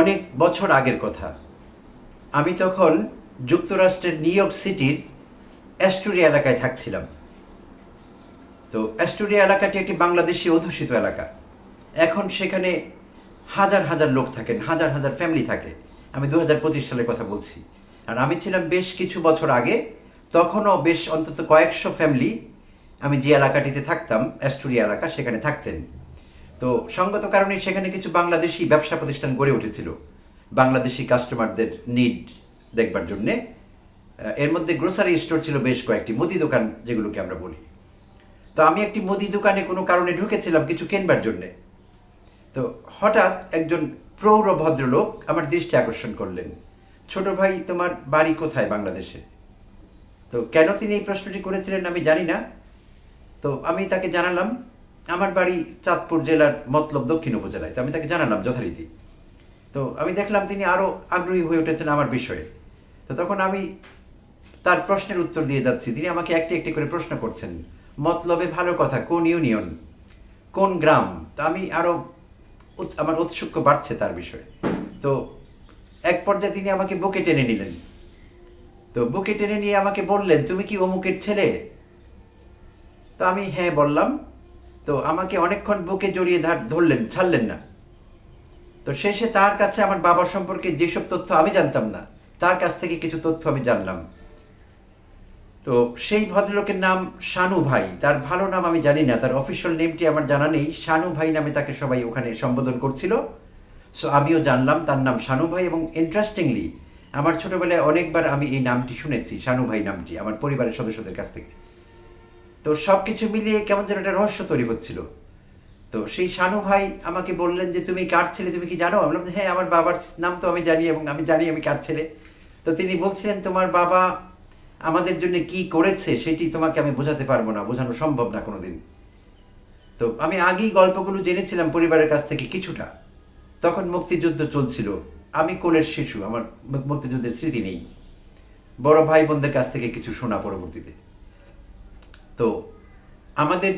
অনেক বছর আগের কথা। আমি তখন যুক্তরাষ্ট্রের নিউ ইয়র্ক সিটির অ্যাস্টোরিয়া এলাকায় থাকছিলাম। তো অ্যাস্টোরিয়া এলাকাটি একটি বাংলাদেশি অধ্যুষিত এলাকা। এখন সেখানে হাজার হাজার লোক থাকেন, হাজার হাজার ফ্যামিলি থাকে। আমি দু হাজার পঁচিশ সালের কথা বলছি। আর আমি ছিলাম বেশ কিছু বছর আগে, তখনও বেশ অন্তত কয়েকশো ফ্যামিলি আমি যে এলাকাটিতে থাকতাম, অ্যাস্টোরিয়া এলাকা, সেখানে থাকতেন। তো সঙ্গত কারণে সেখানে কিছু বাংলাদেশি ব্যবসা প্রতিষ্ঠান গড়ে উঠেছিল। বাংলাদেশি কাস্টমারদের নিড দেখবার জন্যে। এর মধ্যে গ্রোসারি স্টোর ছিল বেশ কয়েকটি, মুদি দোকান যেগুলোকে আমরা বলি। তো আমি একটি মুদি দোকানে কোনো কারণে ঢুকেছিলাম কিছু কেনবার জন্যে। তো হঠাৎ একজন প্রৌঢ় ভদ্রলোক আমার দৃষ্টি আকর্ষণ করলেন। ছোট ভাই, তোমার বাড়ি কোথায় বাংলাদেশে? তো কেন তিনি এই প্রশ্নটি করেছিলেন আমি জানি না। তো আমি তাকে জানালাম আমার বাড়ি চাঁদপুর জেলার মতলব দক্ষিণ উপজেলায়, তো আমি তাকে জানালাম যথারীতি। তো আমি দেখলাম তিনি আরও আগ্রহী হয়ে উঠেছেন আমার বিষয়ে। তো তখন আমি তার প্রশ্নের উত্তর দিয়ে যাচ্ছি। তিনি আমাকে একটি একটি করে প্রশ্ন করছেন। মতলবে ভালো কথা, কোন ইউনিয়ন? কোন গ্রাম? তো আমি আরও আমার ঔৎসুক্য বাড়ছে তার বিষয়ে। তো এক পর্যায়ে তিনি আমাকে বুকে টেনে নিলেন। তো বুকে টেনে নিয়ে আমাকে বললেন, তুমি কি অমুকের ছেলে? তো আমি হ্যাঁ বললাম তো আমাকে অনেকক্ষণ বুকে জড়িয়ে ধার ধরলেন, ছাড়লেন না। তো শেষে তার কাছে আমার বাবা সম্পর্কে যেসব তথ্য আমি জানতাম না, তার কাছ থেকে কিছু তথ্য আমি জানলাম। তো সেই ভদ্রলোকের নাম শানু ভাই, তার ভালো নাম আমি জানি না, তার অফিসিয়াল নেমটি আমার জানা নেই। শানু ভাই নামে তাকে সবাই ওখানে সম্বোধন করছিল। সো আমিও জানলাম তার নাম শানু ভাই এবং ইন্টারেস্টিংলি আমার ছোটবেলায় অনেকবার আমি এই নামটি শুনেছি, শানু ভাই নামটি, আমার পরিবারের সদস্যদের কাছ থেকে। তো সব কিছু মিলিয়ে কেমন যেন একটা রহস্য তৈরি হচ্ছিল। তো সেই শানু ভাই আমাকে বললেন যে, তুমি কার ছেলে? তুমি কি জানো? বললাম হ্যাঁ আমার বাবার নাম তো আমি জানি এবং আমি জানি আমি কার ছেলে। তো তিনি বলছিলেন, তোমার বাবা আমাদের জন্য কি করেছে সেটি তোমাকে আমি বোঝাতে পারব না, বোঝানো সম্ভব না কোনোদিন। তো আমি আগেই গল্পগুলো জেনেছিলাম পরিবারের কাছ থেকে কিছুটা। তখন মুক্তিযুদ্ধ চলছিল। আমি কোলের শিশু, আমার মুক্তিযুদ্ধের স্মৃতি নেই। বড় ভাই বোনদের কাছ থেকে কিছু শোনা পরবর্তীতে। তো আমাদের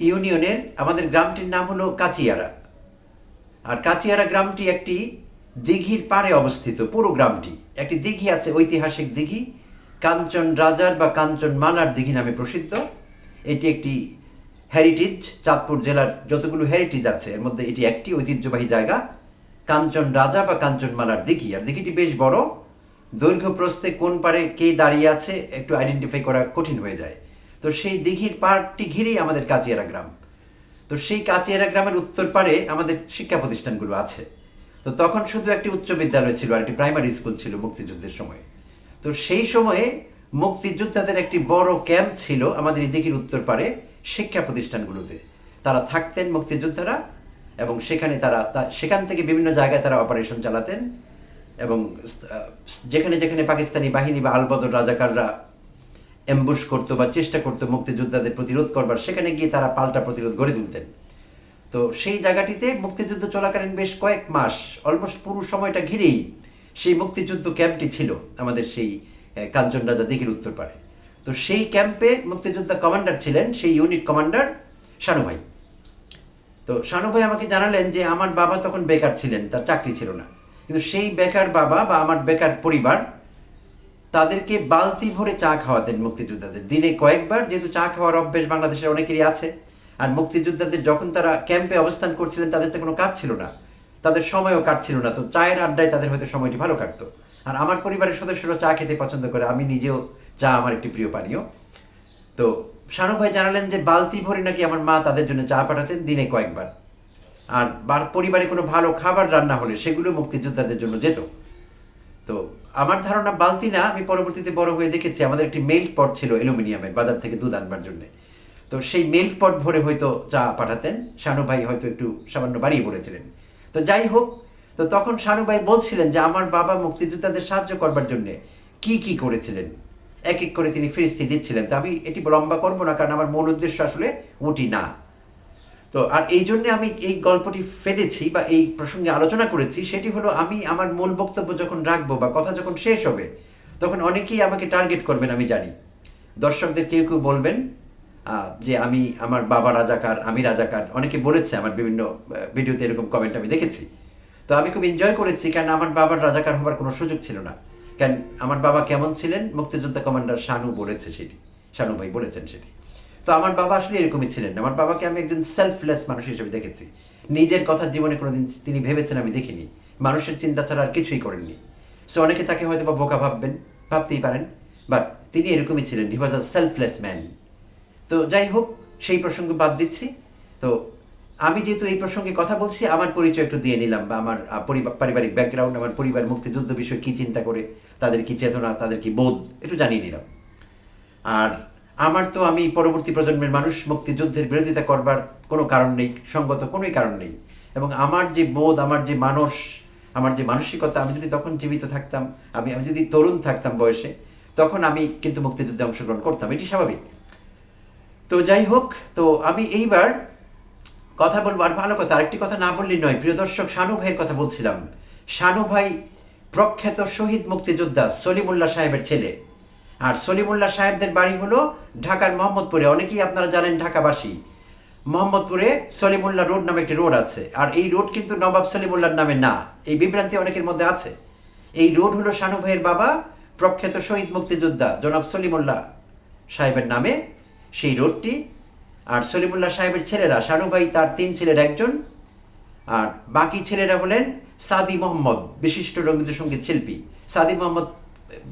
ইউনিয়নের, আমাদের গ্রামটির নাম হলো কাচিয়ারা আর কাচিয়ারা গ্রামটি একটি দিঘির পাড়ে অবস্থিত, পুরো গ্রামটি। একটি দিঘি আছে, ঐতিহাসিক দিঘি। কাঞ্চন রাজার বা কাঞ্চন মালার দিঘি নামে প্রসিদ্ধ। এটি একটি হেরিটেজ চাঁদপুর জেলার যতগুলো হেরিটেজ আছে, এর মধ্যে এটি একটি ঐতিহ্যবাহী জায়গা। কাঞ্চন রাজা বা কাঞ্চন মালার দিঘি। আর দিঘিটি বেশ বড়। দৈর্ঘ্য প্রস্থে কোন পারে কে দাঁড়িয়ে আছে একটু আইডেন্টিফাই করা কঠিন হয়ে যায়। তো সেই দিঘির পাড়টি ঘিরেই আমাদের কাচিয়ারা গ্রাম। তো সেই কাচিয়ারা গ্রামের উত্তর পারে আমাদের শিক্ষা প্রতিষ্ঠানগুলো আছে। তো তখন শুধু একটি উচ্চ বিদ্যালয় ছিল আর একটি প্রাইমারি স্কুল ছিল মুক্তিযুদ্ধের সময়। তো সেই সময়ে মুক্তিযোদ্ধাদের একটি বড় ক্যাম্প ছিল আমাদের এই দিঘির উত্তর পারে শিক্ষা প্রতিষ্ঠানগুলোতে। তারা থাকতেন মুক্তিযোদ্ধারা এবং সেখানে তারা সেখান থেকে বিভিন্ন জায়গায় তারা অপারেশন চালাতেন। এবং যেখানে যেখানে পাকিস্তানি বাহিনী বা আলবদর রাজাকাররা অ্যাম্বুশ করতো বা চেষ্টা করতো মুক্তিযোদ্ধাদের প্রতিরোধ করবার, সেখানে গিয়ে তারা পাল্টা প্রতিরোধ গড়ে তুলতেন। তো সেই জায়গাটিতে মুক্তিযুদ্ধ চলাকালীন বেশ কয়েক মাস অলমোস্ট পুরো সময়টা ঘিরেই সেই মুক্তিযুদ্ধ ক্যাম্পটি ছিল আমাদের সেই কাঞ্চন রাজা দিঘির উত্তর পারে তো সেই ক্যাম্পে মুক্তিযোদ্ধা কমান্ডার ছিলেন, সেই ইউনিট কমান্ডার শানু ভাই তো শানু ভাই আমাকে জানালেন যে, আমার বাবা তখন বেকার ছিলেন, তার চাকরি ছিল না। কিন্তু সেই বেকার বাবা বা আমার বেকার পরিবার তাদেরকে বালতি ভরে চা খাওয়াতেন মুক্তিযোদ্ধাদের। দিনে কয়েকবার যেহেতু চা খাওয়ার অভ্যেস বাংলাদেশের অনেকেরই আছে, আর মুক্তিযোদ্ধাদের যখন তারা ক্যাম্পে অবস্থান করছিলেন, তাদের তো কোনো কাজ ছিল না। তাদের সময়ও কাটছিল না। তো চায়ের আড্ডায় তাদের হয়তো সময়টি ভালো কাটতো। আর আমার পরিবারের সদস্যরা চা খেতে পছন্দ করে, আমি নিজেও চা আমার একটি প্রিয় পানীয়। তো শানু ভাই জানালেন যে বালতি ভরে নাকি আমার মা তাদের জন্য চা পাঠাতেন দিনে কয়েকবার। আর বার- পরিবারে কোনো ভালো খাবার রান্না হলে সেগুলো মুক্তিযোদ্ধাদের জন্য যেত। তো আমার ধারণা বালতি না, আমি পরবর্তীতে বড় হয়ে দেখেছি, আমাদের একটি মেল্ট পট ছিল অ্যালুমিনিয়ামের বাজার থেকে দুধ আনবার জন্য। তো সেই মেল্ট পট ভরে হয়তো চা পাঠাতেন, শানু ভাই হয়তো একটু সামান্য বাড়িয়ে বলেছিলেন। তো যাই হোক, তো তখন শানু ভাই বলছিলেন যে, আমার বাবা মুক্তিযোদ্ধাদের সাহায্য করবার জন্য কি কি করেছিলেন? এক এক করে তিনি ফিরিস্তি দিচ্ছিলেন। তো আমি এটি লম্বা করব না, কারণ আমার মূল উদ্দেশ্য আসলে ওটি না। তো, আর এই জন্যে আমি এই গল্পটি ফেলেছি বা এই প্রসঙ্গে আলোচনা করেছি, সেটি হলো আমি আমার মূল বক্তব্য যখন রাখব বা কথা যখন শেষ হবে, তখন অনেকেই আমাকে টার্গেট করবেন আমি জানি। দর্শকদের কেউ কেউ বলবেন যে আমি আমার বাবা রাজাকার, আমি রাজাকার, অনেকে বলেছে আমার বিভিন্ন ভিডিওতে এরকম কমেন্ট আমি দেখেছি। তো আমি খুব এনজয় করেছি কারণ আমার বাবার রাজাকার হবার কোনো সুযোগ ছিল না। কারণ আমার বাবা কেমন ছিলেন? মুক্তিযোদ্ধা কমান্ডার শানু বলেছে সেটি, শানু ভাই বলেছেন সেটি। তো আমার বাবা আসলে এরকমই ছিলেন। আমার বাবাকে আমি একজন সেলফলেস মানুষ হিসেবে দেখেছি। নিজের কথা জীবনে কোনোদিন তিনি ভেবেছেন আমি দেখিনি। মানুষের চিন্তা ছাড়া আর কিছুই করেননি। সো অনেকে তাকে হয়তো বা বোকা ভাববেন, ভাবতেই পারেন বাট তিনি এরকমই ছিলেন। হি ওয়াজ আ সেলফলেস ম্যান তো যাই হোক, সেই প্রসঙ্গ বাদ দিচ্ছি। তো আমি যেহেতু এই প্রসঙ্গে কথা বলছি, আমার পরিচয় একটু দিয়ে নিলাম বা আমার পারিবারিক ব্যাকগ্রাউন্ড আমার পরিবার মুক্তিযুদ্ধ বিষয়ে কী চিন্তা করে, তাদের কি চেতনা, তাদের কি বোধ, একটু জানিয়ে নিলাম। আর আমার তো আমি পরবর্তী প্রজন্মের মানুষ, মুক্তিযুদ্ধের বিরোধিতা করবার কোনো কারণ নেই, সঙ্গত কোনোই কারণ নেই। এবং আমার যে বোধ, আমার যে মানুষ আমার যে মানসিকতা, আমি যদি তখন জীবিত থাকতাম, আমি আমি যদি তরুণ থাকতাম বয়সে, তখন আমি কিন্তু মুক্তিযুদ্ধে অংশগ্রহণ করতাম, এটি স্বাভাবিক। তো যাই হোক, তো আমি এইবার কথা বলব, আর ভালো কথা, আরেকটি কথা না বললেই নয়, প্রিয় দর্শক, শানু ভাইয়ের কথা বলছিলাম। শানু ভাই প্রখ্যাত শহীদ মুক্তিযোদ্ধা সলিমুল্লাহ সাহেবের ছেলে। আর সলিমুল্লাহ সাহেবদের বাড়ি হলো ঢাকার মোহাম্মদপুরে। অনেকেই আপনারা জানেন ঢাকাবাসী। মোহাম্মদপুরে সলিমুল্লাহ রোড নামে একটি রোড আছে। আর এই রোড কিন্তু নবাব সলিমুল্লাহর নামে না। এই বিভ্রান্তি অনেকের মধ্যে আছে। এই রোড হলো শানু ভাইয়ের বাবা, প্রখ্যাত শহীদ মুক্তিযোদ্ধা জনাব সলিমুল্লাহ সাহেবের নামে সেই রোডটি। আর সলিমুল্লাহ সাহেবের ছেলেরা, শানু ভাই তার তিন ছেলের একজন। আর বাকি ছেলেরা হলেন সাদি মোহাম্মদ, বিশিষ্ট রবীন্দ্রসঙ্গীত শিল্পী। সাদি মোহাম্মদ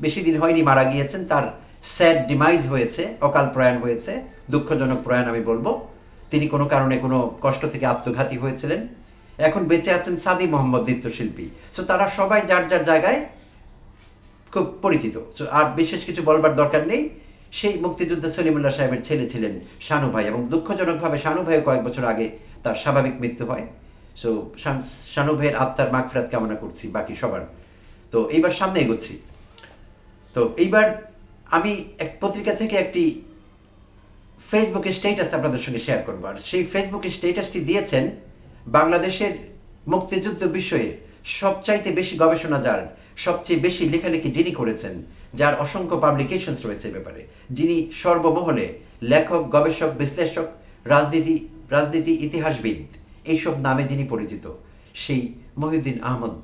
বেশি দিন হয়নি মারা গিয়েছেন তার স্যাড ডিমাইজ হয়েছে অকাল প্রয়াণ হয়েছে দুঃখজনক প্রয়াণ আমি বলব। তিনি কোনো কারণে কোনো কষ্ট থেকে আত্মঘাতী হয়েছিলেন। এখন বেঁচে আছেন সাদি মোহাম্মদ নৃত্যশিল্পী। সো তারা সবাই যার যার জায়গায় খুব পরিচিত। So, আর বিশেষ কিছু বলবার দরকার নেই। সেই মুক্তিযোদ্ধা সলিমুল্লাহ সাহেবের ছেলে ছিলেন শানু ভাই এবং দুঃখজনকভাবে শানু ভাইও কয়েক বছর আগে তার স্বাভাবিক মৃত্যু হয়। সো শানু ভাইয়ের আত্মার মাগফিরাত কামনা করছি বাকি সবার। তো এইবার সামনে এগোচ্ছি। তো এইবার আমি এক পত্রিকা থেকে একটি ফেসবুকে স্টেটাস আপনাদের সঙ্গে শেয়ার করব। আর সেই ফেসবুকে স্টেটাসটি দিয়েছেন বাংলাদেশের মুক্তিযুদ্ধ বিষয়ে সবচাইতে বেশি গবেষণা যার সবচেয়ে বেশি লেখালেখি যিনি করেছেন, যার অসংখ্য পাবলিকেশনস রয়েছে ব্যাপারে, যিনি সর্বমহলে লেখক, গবেষক, বিশ্লেষক, রাজনীতি রাজনীতি ইতিহাসবিদ, এইসব নামে যিনি পরিচিত, সেই মহিউদ্দিন আহমদ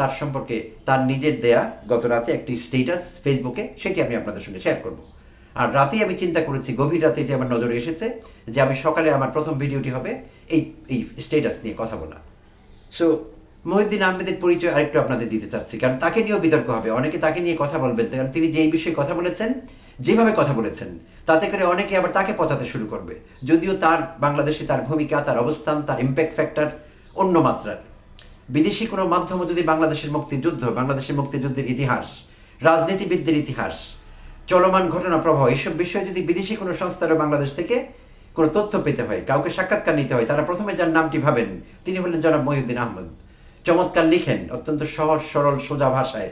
তার সম্পর্কে তার নিজের দেয়া গত রাতে একটি স্টেটাস ফেসবুকে সেটি আমি আপনাদের সঙ্গে শেয়ার করব। আর রাতেই আমি চিন্তা করেছি, গভীর রাতে এটি আমার নজরে এসেছে, যে আমি সকালে আমার প্রথম ভিডিওটি হবে, এই এই স্টেটাস নিয়ে কথা বলা। সো মহিউদ্দিন আহমেদের পরিচয় আরেকটু আপনাদের দিতে চাচ্ছি, কারণ তাকে নিয়েও বিতর্ক হবে। অনেকে তাকে নিয়ে কথা বলবেন, কারণ তিনি যে এই বিষয়ে কথা বলেছেন, যেভাবে কথা বলেছেন, তাতে করে অনেকে আবার তাকে পচাতে শুরু করবে। যদিও তার বাংলাদেশে তার ভূমিকা, তার অবস্থান, তার ইম্প্যাক্ট ফ্যাক্টর অন্য মাত্রার। বিদেশি কোনো মাধ্যমে যদি বাংলাদেশের মুক্তিযুদ্ধ, বাংলাদেশের মুক্তিযুদ্ধের ইতিহাস, রাজনীতিবিদদের ইতিহাস, চলমান ঘটনা প্রবাহ এইসব বিষয়ে যদি বিদেশি কোনো সংস্থারও বাংলাদেশ থেকে কোনো তথ্য পেতে হয়, কাউকে সাক্ষাৎকার নিতে হয়, তারা প্রথমে যার নামটি ভাবেন, তিনি হলেন জনাব মহিউদ্দিন আহমদ। চমৎকার লিখেন, অত্যন্ত সহজ, সরল, সোজা ভাষায়,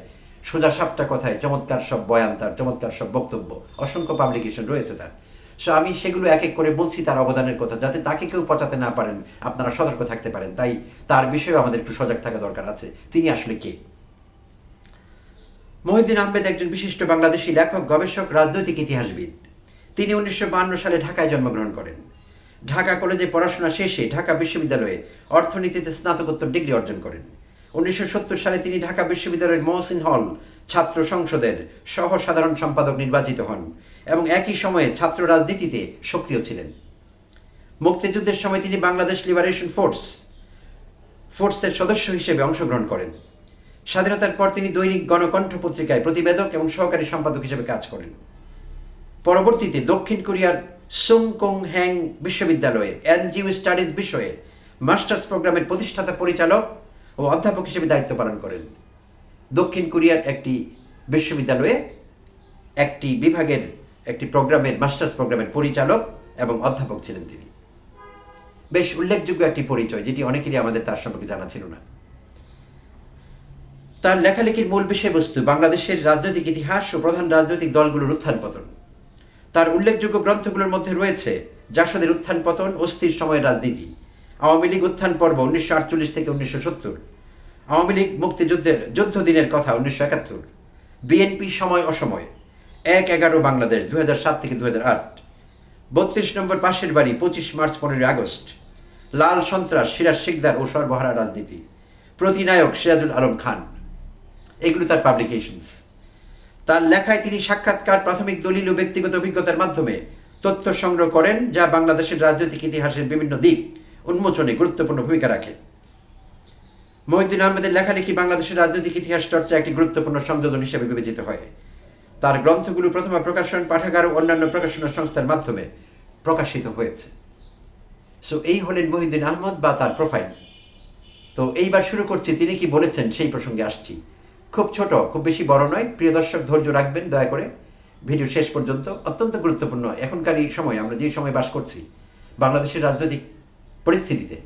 সোজা সাপটা কথায়, চমৎকার সব বয়ান তার, চমৎকার সব বক্তব্য, অসংখ্য পাবলিকেশন রয়েছে তার। সো আমি সেগুলো এক এক করে বলছি তার অবদানের কথা, যাতে তাকে কেউ পচাতে না পারেন, আপনারা সতর্ক থাকতে পারেন। তাই তার বিষয়েও আমাদের একটু সজাগ থাকা দরকার আছে। তিনি আসলে কে? মহিউদ্দিন আহমেদ একজন বিশিষ্ট বাংলাদেশী লেখক, গবেষক, রাজনৈতিক ইতিহাসবিদ। তিনি উনিশশো সালে ঢাকায় জন্মগ্রহণ করেন। ঢাকা কলেজে পড়াশোনা শেষে ঢাকা বিশ্ববিদ্যালয়ে অর্থনীতিতে স্নাতকোত্তর ডিগ্রি অর্জন করেন। উনিশশো সত্তর সালে তিনি ঢাকা বিশ্ববিদ্যালয়ের মহসিন হল ছাত্র সংসদের সহ সাধারণ সম্পাদক নির্বাচিত হন এবং একই সময়ে ছাত্র রাজনীতিতে সক্রিয় ছিলেন। মুক্তিযুদ্ধের সময় তিনি বাংলাদেশ লিবারেশন ফোর্স ফোর্সের সদস্য হিসেবে অংশগ্রহণ করেন। স্বাধীনতার পর তিনি দৈনিক গণকণ্ঠ পত্রিকায় প্রতিবেদক এবং সহকারী সম্পাদক হিসেবে কাজ করেন। পরবর্তীতে দক্ষিণ কোরিয়ার সুংকং হ্যাং বিশ্ববিদ্যালয়ে এনজিও স্টাডিজ বিষয়ে মাস্টার্স প্রোগ্রামের প্রতিষ্ঠাতা পরিচালক ও অধ্যাপক হিসেবে দায়িত্ব পালন করেন। দক্ষিণ কোরিয়ার একটি বিশ্ববিদ্যালয়ে একটি বিভাগের একটি প্রোগ্রামের, মাস্টার্স প্রোগ্রামের পরিচালক এবং অধ্যাপক ছিলেন তিনি। বেশ উল্লেখযোগ্য একটি পরিচয়, যেটি অনেকেরই আমাদের তার সম্পর্কে জানা ছিল না। তার লেখালেখির মূল বিষয়বস্তু বাংলাদেশের রাজনৈতিক ইতিহাস ও প্রধান রাজনৈতিক দলগুলোর উত্থান পতন। তার উল্লেখযোগ্য গ্রন্থগুলোর মধ্যে রয়েছে জাসদের উত্থান পতন, অস্থির সময়ের রাজনীতি, আওয়ামী লীগ উত্থান পর্ব উনিশশো আটচল্লিশ থেকে উনিশশো সত্তর আওয়ামী লীগ মুক্তিযুদ্ধের যুদ্ধ দিনের কথা উনিশশো একাত্তর। বিএনপি সময় অসময়, এক এগারো বাংলাদেশ দু সাত থেকে দু আট। বত্রিশ নম্বর পাশের বাড়ি পঁচিশ মার্চ পনেরোই আগস্ট। লাল সন্ত্রাস, সিরাজ শিকদার ও সর্বহারা রাজনীতি। প্রতিনায়ক সিরাজুল আলম খান। এগুলো তার পাবলিকেশনস তার লেখায় তিনি সাক্ষাৎকার প্রাথমিক দলিল ও ব্যক্তিগত অভিজ্ঞতার মাধ্যমে তথ্য সংগ্রহ করেন, যা বাংলাদেশের রাজনৈতিক ইতিহাসের বিভিন্ন দিক উন্মোচনে গুরুত্বপূর্ণ ভূমিকা রাখে। মহিউদ্দিন আহমেদের লেখালেখি বাংলাদেশের রাজনৈতিক ইতিহাস চর্চা একটি গুরুত্বপূর্ণ সংযোজন হিসেবে বিবেচিত হয়। তার গ্রন্থগুলো প্রথম প্রকাশন, পাঠাগার ও অন্যান্য প্রকাশনা সংস্থার মাধ্যমে প্রকাশিত হয়েছে। সো এই হলেন মহিউদ্দিন আহমদ বা তার প্রোফাইল তো, এইবার শুরু করছি। তিনি কি বলেছেন সেই প্রসঙ্গে আসছি। খুব ছোট, খুব বেশি বড় নয়। প্রিয় দর্শক, ধৈর্য রাখবেন, দয়া করে। ভিডিও শেষ পর্যন্ত অত্যন্ত গুরুত্বপূর্ণ। এখনকার এই সময়, আমরা যে সময় বাস করছি বাংলাদেশের রাজনৈতিক পরিস্থিতিতে।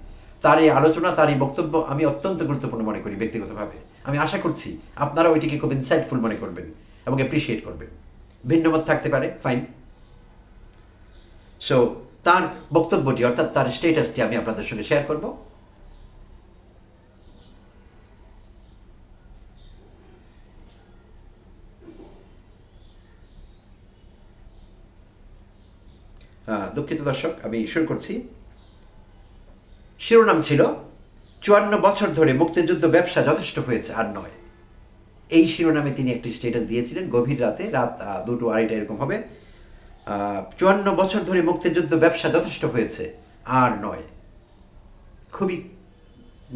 তার এই আলোচনা, তার এই বক্তব্য আমি অত্যন্ত গুরুত্বপূর্ণ মনে করি ব্যক্তিগতভাবে। আমি আশা করছি আপনারা ওইটিকে খুব ইনসাইটফুল মনে করবেন এবং অ্যাপ্রিসিয়েট করবেন। ভিন্নমত থাকতে পারে ফাইন সো তার বক্তব্যটি অর্থাৎ তার স্টেটাসটি আমি আপনাদের সঙ্গে শেয়ার করব। দুঃখিত দর্শক, আমি শুরু করছি। শিরোনাম ছিল, চুয়ান্ন বছর ধরে মুক্তিযুদ্ধ ব্যবসা যথেষ্ট হয়েছে আর নয়। এই শিরোনামে তিনি একটি স্টেটাস দিয়েছিলেন, গভীর রাতে, রাত দুটো আড়াইটা এরকম হবে চুয়ান্ন বছর ধরে মুক্তিযুদ্ধ ব্যবসা যথেষ্ট হয়েছে আর নয়। খুবই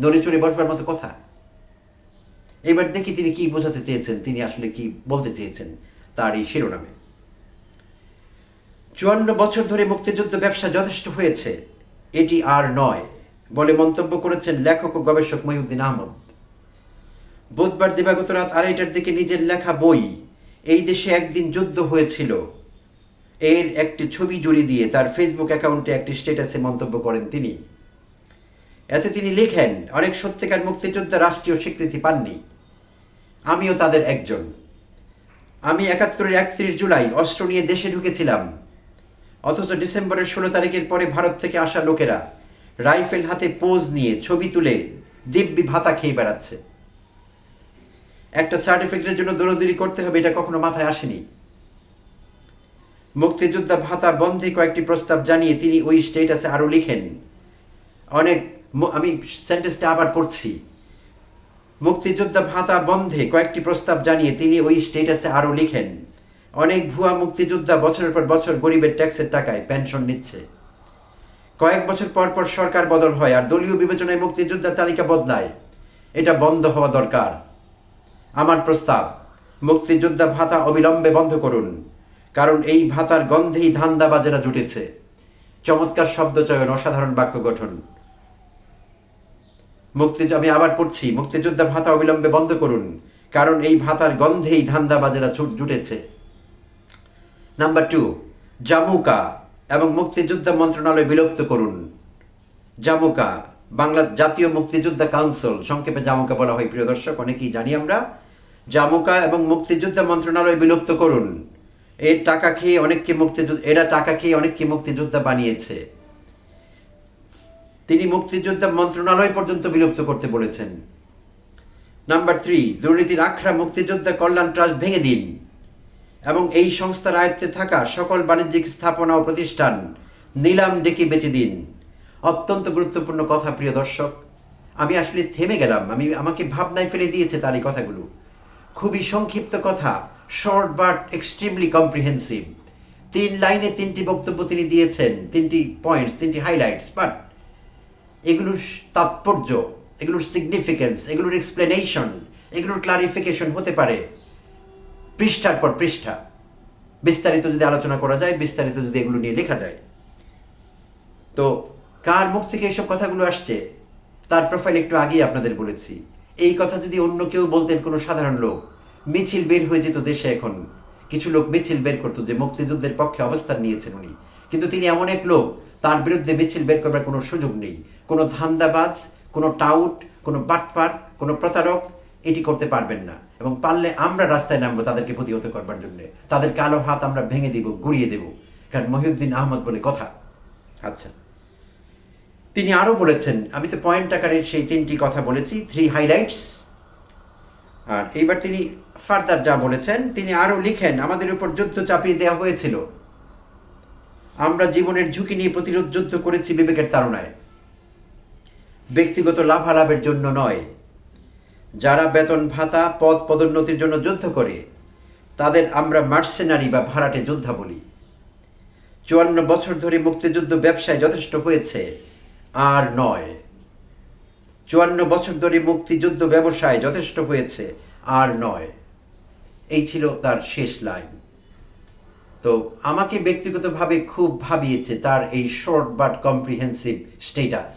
নড়ে চড়ে বসবার মতো কথা। এবার দেখি তিনি কি বোঝাতে চেয়েছেন, তিনি আসলে কি বলতে চেয়েছেন তার এই শিরোনামে। চুয়ান্ন বছর ধরে মুক্তিযুদ্ধ ব্যবসা যথেষ্ট হয়েছে, এটি আর নয়। বলে মন্তব্য করেছেন লেখক ও গবেষক মহিউদ্দিন আহমদ। বুধবার দিবাগত রাত আড়াইটার দিকে নিজের লেখা বই, এই দেশে একদিন যুদ্ধ হয়েছিল। এর একটি ছবি জুড়ে দিয়ে তার ফেসবুক অ্যাকাউন্টে একটি স্ট্যাটাসে মন্তব্য করেন তিনি। এতে তিনি লেখেন, অনেক সত্যিকার মুক্তিযোদ্ধা রাষ্ট্রীয় স্বীকৃতি পাননি। আমিও তাদের একজন। আমি একাত্তরের একত্রিশ জুলাই অস্ত্র নিয়ে দেশে ঢুকেছিলাম। অথচ ডিসেম্বরের ষোলো তারিখের পরে ভারত থেকে আসা লোকেরা রাইফেল হাতে পোজ নিয়ে ছবি তুলে দিব্যি ভাতা খেয়ে বেড়াচ্ছে। একটা সার্টিফিকেটের জন্য দৌড়দৌড়ি করতে হবে, এটা কখনো মাথায় আসেনি। মুক্তিযোদ্ধা ভাতা বন্ধে কয়েকটি প্রস্তাব জানিয়ে তিনি ওই স্টেটাসে আরও লিখেন, অনেক আমি সেন্টেন্সটা আবার পড়ছি। মুক্তিযোদ্ধা ভাতা বন্ধে কয়েকটি প্রস্তাব জানিয়ে তিনি ওই স্টেটাসে আরও লিখেন, অনেক ভুয়া মুক্তিযোদ্ধা বছরের পর বছর গরিবের ট্যাক্সের টাকায় পেনশন নিচ্ছে। কয়েক বছর পর পর সরকার বদল হয় আর দলীয় বিবেচনায় মুক্তিযোদ্ধার তালিকা বদলায়। এটা বন্ধ হওয়া দরকার। আমার প্রস্তাব, মুক্তিযোদ্ধা ভাতা অবিলম্বে বন্ধ করুন, কারণ এই ভাতার গন্ধেই ধান্দাবাজেরা জুটেছে। চমৎকার শব্দচয়ন অসাধারণ বাক্য গঠন। মুক্তি আমি আবার পড়ছি, মুক্তিযোদ্ধা ভাতা অবিলম্বে বন্ধ করুন, কারণ এই ভাতার গন্ধেই ধান্দাবাজেরা জুটেছে। Number two Jamuka. এবং মুক্তিযোদ্ধা মন্ত্রণালয় বিলুপ্ত করুন। জামুকা, বাংলা জাতীয় মুক্তিযোদ্ধা কাউন্সিল, সংক্ষেপে জামুকা বলা হয়, প্রিয় দর্শক, অনেকেই জানি আমরা। জামুকা এবং মুক্তিযোদ্ধা মন্ত্রণালয় বিলুপ্ত করুন। এর টাকা খেয়ে অনেককে মুক্তিযুদ্ধ, এরা টাকা খেয়ে অনেককে মুক্তিযোদ্ধা বানিয়েছে। তিনি মুক্তিযোদ্ধা মন্ত্রণালয় পর্যন্ত বিলুপ্ত করতে বলেছেন। নাম্বার থ্রি, দুর্নীতির আখড়া মুক্তিযোদ্ধা কল্যাণ ট্রাস্ট ভেঙে দিন। এবং এই সংস্থার আয়ত্তে থাকা সকল বাণিজ্যিক স্থাপনা ও প্রতিষ্ঠান নিলাম ডেকে বেচে দিন। অত্যন্ত গুরুত্বপূর্ণ কথা, প্রিয় দর্শক। আমি আসলে থেমে গেলাম। আমি, আমাকে ভাবনায় ফেলে দিয়েছে তার এই কথাগুলো। খুবই সংক্ষিপ্ত কথা শর্ট বাট এক্সট্রিমলি কম্প্রিহেন্সিভ তিন লাইনে তিনটি বক্তব্য তিনি দিয়েছেন, তিনটি পয়েন্টস তিনটি হাইলাইটস বাট এগুলোর তাৎপর্য, এগুলোর সিগনিফিকেন্স এগুলোর এক্সপ্লেনেশন এগুলোর ক্লারিফিকেশন হতে পারে। পৃষ্ঠার পর পৃষ্ঠা। বিস্তারিত যদি আলোচনা করা যায়, বিস্তারিত যদি এগুলো নিয়ে লেখা যায়। তো কার মুখ থেকে এইসব কথাগুলো আসছে? তার প্রোফাইল একটু আগেই আপনাদের বলেছি। এই কথা যদি অন্য কেউ বলতেন, কোনো সাধারণ লোক, মিছিল বের হয়ে যেত দেশে এখন। কিছু লোক মিছিল বের করতো যে মুক্তিযুদ্ধের পক্ষে অবস্থান নিয়েছেন উনি। কিন্তু তিনি এমন এক লোক, তার বিরুদ্ধে মিছিল বের করবার কোনো সুযোগ নেই। কোনো ধান্দাবাজ, কোনো টাউট, কোনো বাটপার, কোনো প্রতারক, এটি করতে পারবেন না। এবং পারলে আমরা রাস্তায় নামবো তাদেরকে প্রতিহত করবার জন্য। তাদের কালো হাত আমরা ভেঙে দিব গুড়িয়ে দেব। কারণ মহিউদ্দিন আহমদ বলে কথা। আচ্ছা। তিনি আরও বলেছেন, আমি তো পয়েন্ট আকারে সেই তিনটি কথা বলেছি থ্রি হাইলাইটস আর এইবার তিনি ফার্দার যা বলেছেন, তিনি আরও লিখেন, আমাদের উপর যুদ্ধ চাপিয়ে দেওয়া হয়েছিল। আমরা জীবনের ঝুঁকি নিয়ে প্রতিরোধ যুদ্ধ করেছি বিবেকের তাড়নায়। ব্যক্তিগত লাভালাভের জন্য নয়। যারা বেতন ভাতা, পদ পদোন্নতির জন্য যুদ্ধ করে, তাদের আমরা মার্সেনারি বা ভাড়াটে যোদ্ধা বলি চুয়ান্ন বছর ধরে মুক্তিযুদ্ধ ব্যবসায় যথেষ্ট হয়েছে, আর নয়। চুয়ান্ন বছর ধরে মুক্তিযুদ্ধ ব্যবসায় যথেষ্ট হয়েছে, আর নয়। এই ছিল তার শেষ লাইন। তো আমাকে ব্যক্তিগতভাবে খুব ভাবিয়েছে তার এই শর্ট বাট কম্প্রিহেন্সিভ স্টেটাস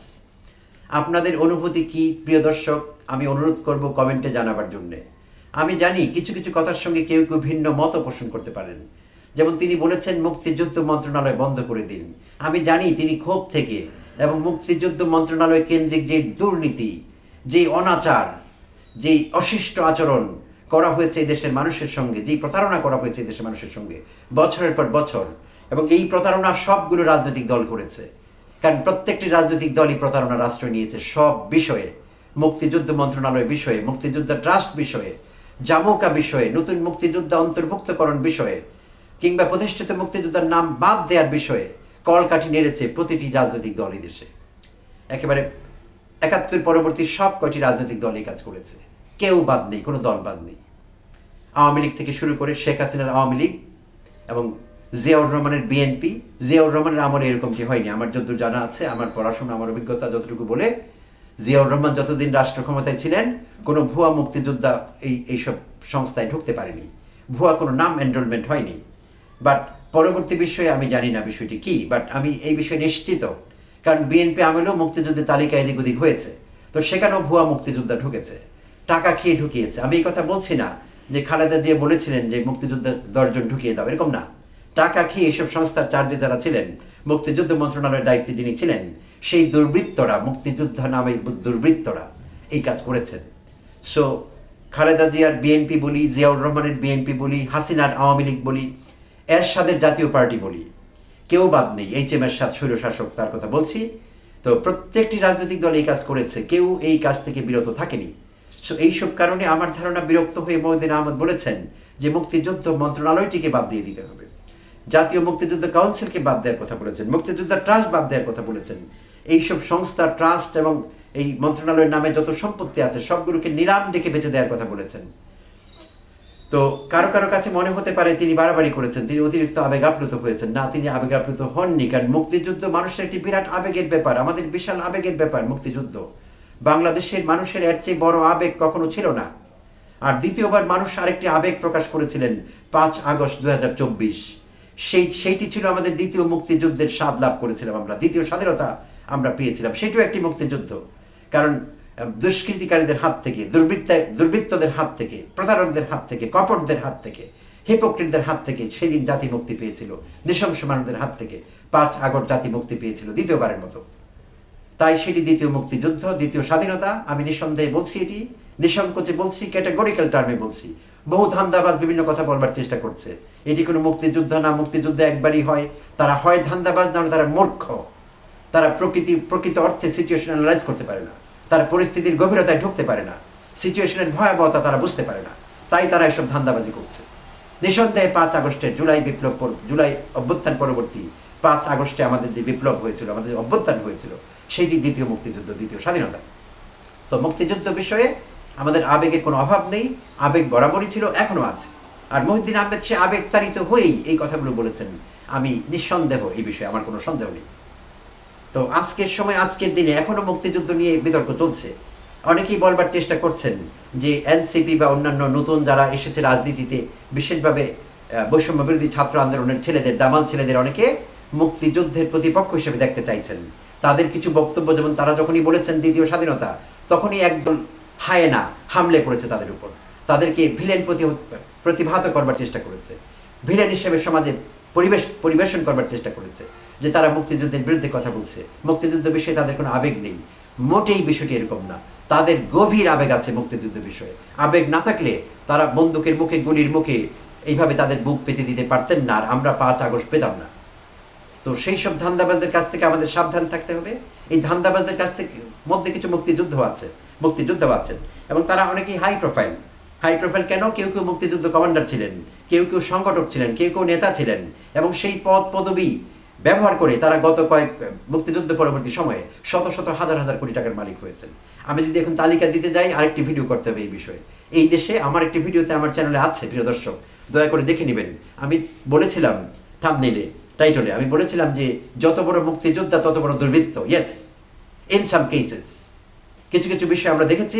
আপনাদের অনুভূতি কি, প্রিয় দর্শক? আমি অনুরোধ করব কমেন্টে জানাবার জন্যে। আমি জানি কিছু কিছু কথার সঙ্গে কেউ কেউ ভিন্ন মত পোষণ করতে পারেন। যেমন তিনি বলেছেন, মুক্তিযুদ্ধ মন্ত্রণালয় বন্ধ করে দিন। আমি জানি তিনি ক্ষোভ থেকে এবং মুক্তিযুদ্ধ মন্ত্রণালয় কেন্দ্রিক যে দুর্নীতি, যে অনাচার যেই অশিষ্ট আচরণ করা হয়েছে এই দেশের মানুষের সঙ্গে যেই প্রতারণা করা হয়েছে এই দেশের মানুষের সঙ্গে বছরের পর বছর, এবং এই প্রতারণা সবগুলো রাজনৈতিক দল করেছে। কারণ প্রত্যেকটি রাজনৈতিক দলই প্রতারণা রাষ্ট্র নিয়েছে সব বিষয়ে। মুক্তিযুদ্ধ মন্ত্রণালয় বিষয়ে, মুক্তিযুদ্ধ ট্রাস্ট বিষয়ে, জামুকা বিষয়ে, নতুন মুক্তিযোদ্ধা অন্তর্ভুক্তকরণ বিষয়ে, কিংবা প্রতিষ্ঠিত মুক্তিযোদ্ধার নাম বাদ দেওয়ার বিষয়ে কলকাঠি নেড়েছে প্রতিটি রাজনৈতিক দল এই দেশে। একেবারে একাত্তর পরবর্তী সব কয়টি রাজনৈতিক দলই কাজ করেছে। কেউ বাদ নেই, কোনো দল বাদ নেই। আওয়ামী লীগ থেকে শুরু করে শেখ হাসিনার আওয়ামী লীগ এবং জিয়াউর রহমানের বিএনপি। জিয়াউর রহমানের আমলে এরকমটি হয়নি। আমার যতদূর জানা আছে, আমার পড়াশোনা, আমার অভিজ্ঞতা যতটুকু বলে জিয়াউর রহমান যতদিন রাষ্ট্র ক্ষমতায় ছিলেন, কোনো ভুয়া মুক্তিযোদ্ধা এই, এইসব সংস্থায় ঢুকতে পারেনি। ভুয়া কোনো নাম এনরোলমেন্ট হয়নি। বাট পরবর্তী বিষয়ে আমি জানি না বিষয়টি কি বাট আমি এই বিষয়ে নিশ্চিত। কারণ বিএনপি আমলেও মুক্তিযুদ্ধের তালিকা এদিক ওদিক হয়েছে। তো সেখানেও ভুয়া মুক্তিযোদ্ধা ঢুকেছে। টাকা খেয়ে ঢুকিয়েছে? আমি এই কথা বলছি না যে খালেদা দিয়ে বলেছিলেন যে মুক্তিযোদ্ধা দশজন ঢুকিয়ে দাও, এরকম না। টাকা খেয়ে এসব সংস্থার চার্জে যারা ছিলেন, মুক্তিযুদ্ধ মন্ত্রণালয়ের দায়িত্বে যিনি ছিলেন সেই দুর্বৃত্তরা, মুক্তিযোদ্ধা নামে দুর্বৃত্তরা এই কাজ করেছেন। সো খালেদা জিয়ার বিএনপি বলি, জিয়াউর রহমানের বিএনপি বলি, হাসিনার আওয়ামী লীগ বলি, এরশাদের জাতীয় পার্টি বলি, কেউ বাদ নেই। এইচ এম এরশাদ স্বৈরশাসক তার কথা বলছি। তো প্রত্যেকটি রাজনৈতিক দল এই কাজ করেছে, কেউ এই কাজ থেকে বিরত থাকেনি। সো এইসব কারণে আমার ধারণা বিরক্ত হয়ে মহিদিন আহমদ বলেছেন যে মুক্তিযুদ্ধ মন্ত্রণালয়টিকে বাদ দিয়ে দিতে হবে। জাতীয় মুক্তিযুদ্ধ কাউন্সিলকে বাদ দেওয়ার কথা বলেছেন মুক্তিযুদ্ধ ট্রাস্ট বাদ দেওয়ার কথা বলেছেন। এইসব সংস্থা, ট্রাস্ট এবং এই মন্ত্রণালয়ের নামে যত সম্পত্তি আছে, সবগুলোকে নিলাম ডেকে বেঁচে দেওয়ার কথা বলেছেন। তো কারও কারও কাছে মনে হতে পারে তিনি বাড়াবাড়ি করেছেন, তিনি অতিরিক্ত আবেগ আপ্লুত হয়েছেন। না, তিনি আবেগ আপ্লুত হননি, কারণ মুক্তিযুদ্ধ মানুষের একটি বিরাট আবেগের ব্যাপার, আমাদের বিশাল আবেগের ব্যাপার মুক্তিযুদ্ধ। বাংলাদেশের মানুষের এর চেয়ে বড় আবেগ কখনো ছিল না। আর দ্বিতীয়বার মানুষ আরেকটি আবেগ প্রকাশ করেছিলেন পাঁচ আগস্ট দুহাজার চব্বিশ। সেই, সেইটি ছিল আমাদের দ্বিতীয় মুক্তিযুদ্ধের স্বাদ লাভ করেছিলাম আমরা, দ্বিতীয় স্বাধীনতা আমরা পেয়েছিলাম। সেটিও একটি মুক্তিযুদ্ধ। কারণ দুষ্কৃতিকারীদের হাত থেকে, দুর্বৃত্ত, দুর্বৃত্তদের হাত থেকে, প্রতারকদের হাত থেকে, কপটদের হাত থেকে, হিপোক্রিটদের হাত থেকে সেদিন জাতি মুক্তি পেয়েছিল। নৃশংস মানুষদের হাত থেকে পাঁচ আগস্ট জাতি মুক্তি পেয়েছিল দ্বিতীয়বারের মতো। তাই সেটি দ্বিতীয় মুক্তিযুদ্ধ, দ্বিতীয় স্বাধীনতা, আমি নিঃসন্দেহে বলছি এটি। নিঃসংকোচে বলছি, ক্যাটাগরিক্যাল টার্মে বলছি। বহু ধান্দাবাজ বিভিন্ন কথা বলবার চেষ্টা করছে। এটি কোনো মুক্তিযুদ্ধ না, মুক্তিযুদ্ধ একবারই হয়। তারা হয় ধান্দাবাজ না তারা মূর্খ। তারা প্রকৃতি, প্রকৃত অর্থে সিচুয়েশন অ্যানালাইজ করতে পারে না। তারা পরিস্থিতির গভীরতায় ঢুকতে পারে না। সিচুয়েশনের ভয়াবহতা তারা বুঝতে পারে না। তাই তারা এসব ধান্দাবাজি করছে। নিঃসন্দেহে পাঁচ আগস্টের জুলাই বিপ্লব জুলাই অভ্যুত্থান পরবর্তী পাঁচ আগস্টে আমাদের যে বিপ্লব হয়েছিল, আমাদের যে অভ্যুত্থান হয়েছিল, সেইটি দ্বিতীয় মুক্তিযুদ্ধ, দ্বিতীয় স্বাধীনতা। তো মুক্তিযুদ্ধ বিষয়ে আমাদের আবেগের কোনো অভাব নেই। আবেগ বরাবরই ছিল, এখনও আছে। আর মহিউদ্দিন আহমেদ সে আবেগ তাড়িত হয়েই এই কথাগুলো বলেছেন। আমি নিঃসন্দেহ এই বিষয়ে আমার কোনো সন্দেহ নেই। তো আজকের সময়, আজকের দিনে এখনও মুক্তিযুদ্ধ নিয়ে বিতর্ক চলছে। অনেকেই বলবার চেষ্টা করছেন যে এনসিপি বা অন্যান্য নতুন যারা এসেছে রাজনীতিতে, বিশেষভাবে বৈষম্য বিরোধী ছাত্র আন্দোলনের ছেলেদের, দামাল ছেলেদের অনেকে মুক্তিযুদ্ধের প্রতিপক্ষ হিসেবে দেখতে চাইছেন। তাদের কিছু বক্তব্য, যেমন তারা যখনই বলেছেন দ্বিতীয় স্বাধীনতা, তখনই একদল হায়না হামলে পড়েছে তাদের উপর। তাদেরকে ভিলেন প্রতি, প্রতিভাত করবার চেষ্টা করেছে। ভিলেন হিসেবে সমাজে পরিবেশ, পরিবেশন করবার চেষ্টা করেছে। যে তারা মুক্তিযুদ্ধের বিরুদ্ধে কথা বলছে। মুক্তিযুদ্ধ বিষয়ে তাদের কোনো আবেগ নেই। মোটেই বিষয়টি এরকম না। তাদের গভীর আবেগ আছে মুক্তিযুদ্ধ বিষয়ে। আবেগ না থাকলে তারা বন্দুকের মুখে, গুলির মুখে এইভাবে তাদের বুক পেতে দিতে পারতেন না, আর আমরা পাঁচ আগস্ট পেতাম না। তো সেই সব ধান্দাবাজদের কাছ থেকে আমাদের সাবধান থাকতে হবে। এই ধান্দাবাজদের কাছ থেকে মধ্যে কিছু মুক্তিযুদ্ধ আছে, মুক্তিযুদ্ধ আছেন। এবং তারা অনেকেই হাই প্রোফাইল হাই প্রোফাইল কেন? কেউ কেউ মুক্তিযুদ্ধ কমান্ডার ছিলেন, কেউ কেউ সংগঠক ছিলেন, কেউ কেউ নেতা ছিলেন। এবং সেই পদ পদবি ব্যবহার করে তারা গত কয়েক, মুক্তিযুদ্ধ পরবর্তী সময়ে শত শত হাজার হাজার কোটি টাকার মালিক হয়েছেন। আমি যদি এখন তালিকা দিতে যাই, আরেকটি ভিডিও করতে হবে এই বিষয়ে। এই দেশে আমার একটি ভিডিওতে আমার চ্যানেলে আছে, প্রিয় দর্শক, দয়া করে দেখে নেবেন। আমি বলেছিলাম থামনেলে টাইটলে আমি বলেছিলাম যে যত বড় মুক্তিযোদ্ধা, তত বড় দুর্বৃত্ত। ইয়েস ইন সাম কেসেস কিছু কিছু বিষয় আমরা দেখেছি।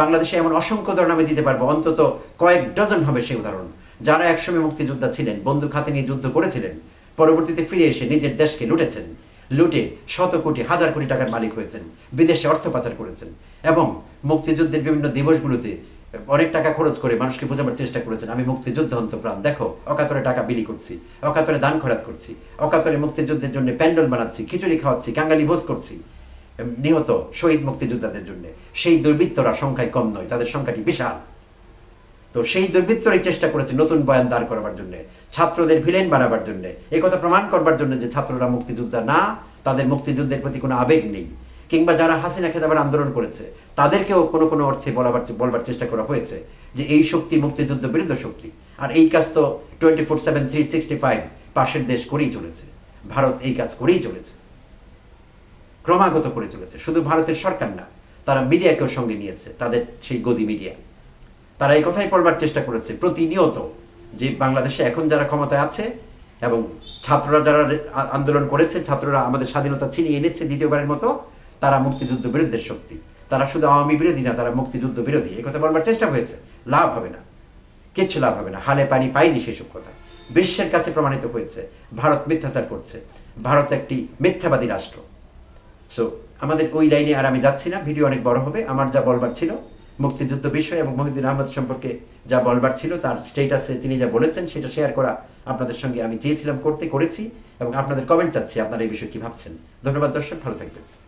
বাংলাদেশে এমন অসংখ্য উদাহরণ আমি দিতে পারব, অন্তত কয়েক ডজন হবে সেই উদাহরণ। যারা একসময় মুক্তিযোদ্ধা ছিলেন, বন্দুক হাতে নিয়ে যুদ্ধ করেছিলেন পরবর্তীতে ফিরে এসে নিজের দেশকে লুটেছেন। লুটে শত কোটি, হাজার কোটি টাকার মালিক হয়েছেন। বিদেশে অর্থ পাচার করেছেন এবং মুক্তিযুদ্ধের বিভিন্ন দিবসগুলোতে অনেক টাকা খরচ করে মানুষকে বোঝাবার চেষ্টা করেছেন। আমি মুক্তিযুদ্ধ অন্তপ্রাণ। দেখো, অকাতরে টাকা বিলি করছি, অকাতরে দান খরাত করছি, অকাতরে মুক্তিযুদ্ধের জন্য প্যান্ডেল বানাচ্ছি, খিচুড়ি খাওয়াচ্ছি, কাঙ্গালি ভোজ করছি নিহত শহীদ মুক্তিযোদ্ধাদের জন্য। সেই দুর্বৃত্তরা সংখ্যায় কম নয়, তাদের সংখ্যাটি বিশাল। তো সেই দুর্বৃত্তরাই চেষ্টা করেছে নতুন বয়ান দাঁড় করবার জন্য। ছাত্রদের ভিলেন বানাবার জন্য। এই কথা প্রমাণ করবার জন্য যে ছাত্ররা মুক্তিযোদ্ধা না, তাদের মুক্তিযুদ্ধের প্রতি কোনো আবেগ নেই। কিংবা যারা হাসিনা খেতাবার আন্দোলন করেছে, তাদেরকেও কোনো কোনো অর্থে বলাবার বলবার চেষ্টা করা হয়েছে যে এই শক্তি মুক্তিযুদ্ধ বিরুদ্ধ শক্তি। আর এই কাজ তো twenty four seven three sixty five পাশের দেশ করেই চলেছে। ভারত এই কাজ করেই চলেছে। ক্রমাগত করে চলেছে। শুধু ভারতের সরকার না, তারা মিডিয়াকেও সঙ্গে নিয়েছে, তাদের সেই গদি মিডিয়া। তারা এই কথাই বলবার চেষ্টা করেছে প্রতিনিয়ত। যে বাংলাদেশে এখন যারা ক্ষমতায় আছে এবং ছাত্ররা যারা আন্দোলন করেছে, ছাত্ররা আমাদের স্বাধীনতা ছিনিয়ে এনেছে দ্বিতীয়বারের মতো, তারা মুক্তিযুদ্ধ বিরোধের শক্তি। তারা শুধু আওয়ামী বিরোধী না, তারা মুক্তিযুদ্ধ বিরোধী। এই কথা বলবার চেষ্টা হয়েছে। লাভ হবে না। কিচ্ছু লাভ হবে না। হালে পানি পাইনি সেসব কথা। বিশ্বের কাছে প্রমাণিত হয়েছে, ভারত মিথ্যাচার করছে। ভারত একটি মিথ্যাবাদী রাষ্ট্র। সো আমাদের ওই লাইনে আর আমি যাচ্ছি না। ভিডিও অনেক বড় হবে। আমার যা বলবার ছিল মুক্তিযুদ্ধ বিষয় এবং মহিউদ্দিন আহমদ সম্পর্কে যা বলবার ছিল, তার স্টেটাসে তিনি যা বলেছেন সেটা শেয়ার করা আপনাদের সঙ্গে আমি চেয়েছিলাম, করতে করেছি এবং আপনাদের কমেন্ট চাচ্ছি আপনারা এই বিষয়ে কি ভাবছেন। ধন্যবাদ দর্শক, ভালো থাকবেন।